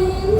Amen.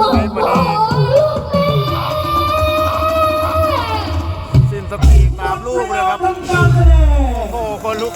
นะครับในวันสิ้นสติตามลูกเลยครับ โอ้โหคนลุก